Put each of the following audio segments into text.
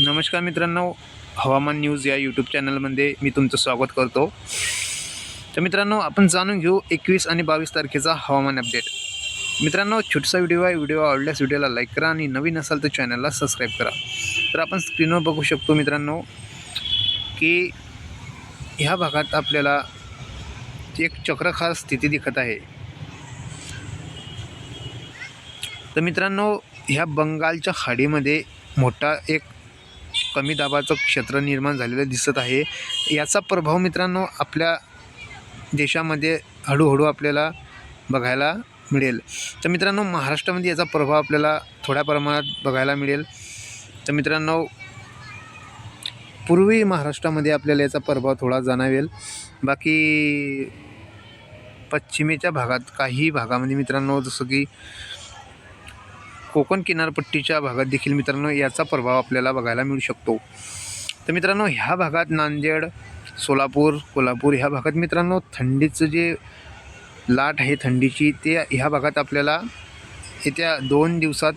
नमस्कार मित्रांनो हवामान न्यूज या यूट्यूब चॅनलमध्ये मी तुमचं स्वागत करतो. तर मित्रांनो आपण जाणून घेऊ एकवीस आणि बावीस तारखेचा हवामान अपडेट. मित्रांनो छोटासा व्हिडिओ आहे व्हिडिओ आवडल्यास व्हिडिओला लाईक करा आणि नवीन असाल तर चॅनलला सबस्क्राईब करा. तर आपण स्क्रीनवर बघू शकतो मित्रांनो की ह्या भागात आपल्याला एक चक्रखार स्थिती दिखत आहे. तर मित्रांनो ह्या बंगालच्या खाडीमध्ये मोठा एक कमी दाबाचं क्षेत्र निर्माण झालेलं दिसत आहे. याचा प्रभाव मित्रांनो आपल्या देशामध्ये हळूहळू आपल्याला बघायला मिळेल. तर मित्रांनो महाराष्ट्रामध्ये याचा प्रभाव आपल्याला थोड्या प्रमाणात बघायला मिळेल. तर मित्रांनो पूर्वी महाराष्ट्रामध्ये आपल्याला याचा प्रभाव थोडा जाणवेल. बाकी पश्चिमेच्या भागात काही भागामध्ये मित्रांनो जसं की कोकण किनारपट्टीच्या भागात देखील मित्रांनो याचा प्रभाव आपल्याला बघायला मिळू शकतो. तर मित्रांनो ह्या भागात नांदेड सोलापूर कोल्हापूर ह्या भागात मित्रांनो थंडीचं जे लाट आहे थंडीची ते ह्या भागात आपल्याला येत्या दोन दिवसात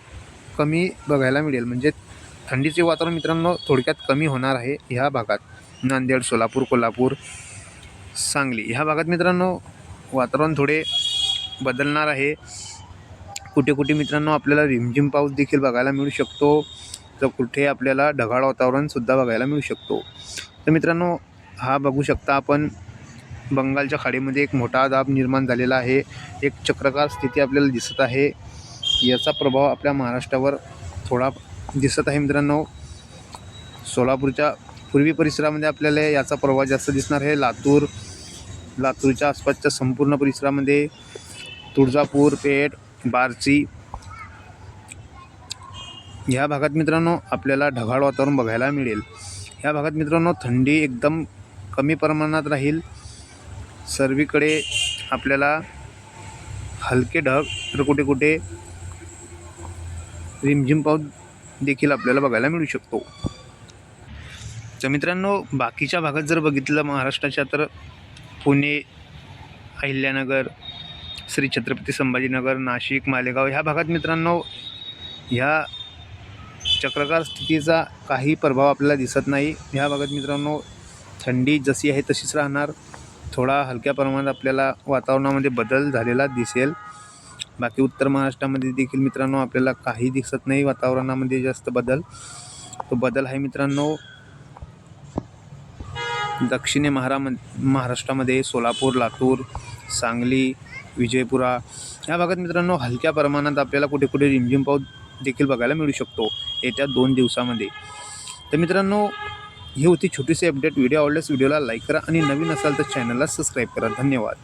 कमी बघायला मिळेल. म्हणजे थंडीचे वातावरण मित्रांनो थोडक्यात कमी होणार आहे ह्या भागात. नांदेड सोलापूर कोल्हापूर सांगली ह्या भागात मित्रांनो वातावरण थोडे बदलणार आहे. कुठे कुठे मित्रांनो आपल्याला रिमझिम पाऊस देखील बघायला मिळू शकतो. तर कुठे आपल्याला ढगाळ वातावरणसुद्धा बघायला मिळू शकतो. तर मित्रांनो हा बघू शकता आपण बंगालच्या खाडीमध्ये एक मोठा दाब निर्माण झालेला आहे. एक चक्रकार स्थिती आपल्याला दिसत आहे. याचा प्रभाव आपल्या महाराष्ट्रावर थोडा दिसत आहे मित्रांनो. सोलापूरच्या पूर्वी परिसरामध्ये आपल्याला याचा प्रभाव जास्त दिसणार आहे. लातूर लातूरच्या आसपासच्या संपूर्ण परिसरामध्ये तुळजापूर पेठ बारसी. ह्या भागात मित्रांनो आपल्याला ढगाळ वातावरण बघायला मिळेल. ह्या भागात मित्रांनो थंडी एकदम कमी प्रमाणात राहील. सर्वीकडे आपल्याला हलके ढग तर कुठे कुठे रिमझिम पाऊस देखील आपल्याला बघायला मिळू शकतो. तर मित्रांनो बाकीच्या भागात जर बघितलं महाराष्ट्राच्या तर पुणे अहिल्यानगर श्री छत्रपती संभाजीनगर नाशिक मालेगाव ह्या भागात मित्रांनो ह्या चक्रकार स्थितीचा काही प्रभाव आपल्याला दिसत नाही. ह्या भागात मित्रांनो थंडी जशी आहे तशीच राहणार. थोडा हलक्या प्रमाणात आपल्याला वातावरणामध्ये बदल झालेला दिसेल. बाकी उत्तर महाराष्ट्रामध्ये देखील मित्रांनो आपल्याला काही दिसत नाही वातावरणामध्ये जास्त बदल. तो बदल आहे मित्रांनो दक्षिणे महारा महाराष्ट्रामध्ये सोलापूर लातूर सांगली विजयपुरा या भागात मित्रांनो हलक्या प्रमाणात आपल्याला कुठे कुठे रिमझिम पाऊस देखील बघायला मिळू शकतो येत्या दोन दिवसामध्ये. तर मित्रांनो ही होती छोटीशी अपडेट व्हिडिओ आवडल्यास व्हिडिओला लाईक करा आणि नवीन असाल तर चॅनलला सबस्क्राईब करा. धन्यवाद.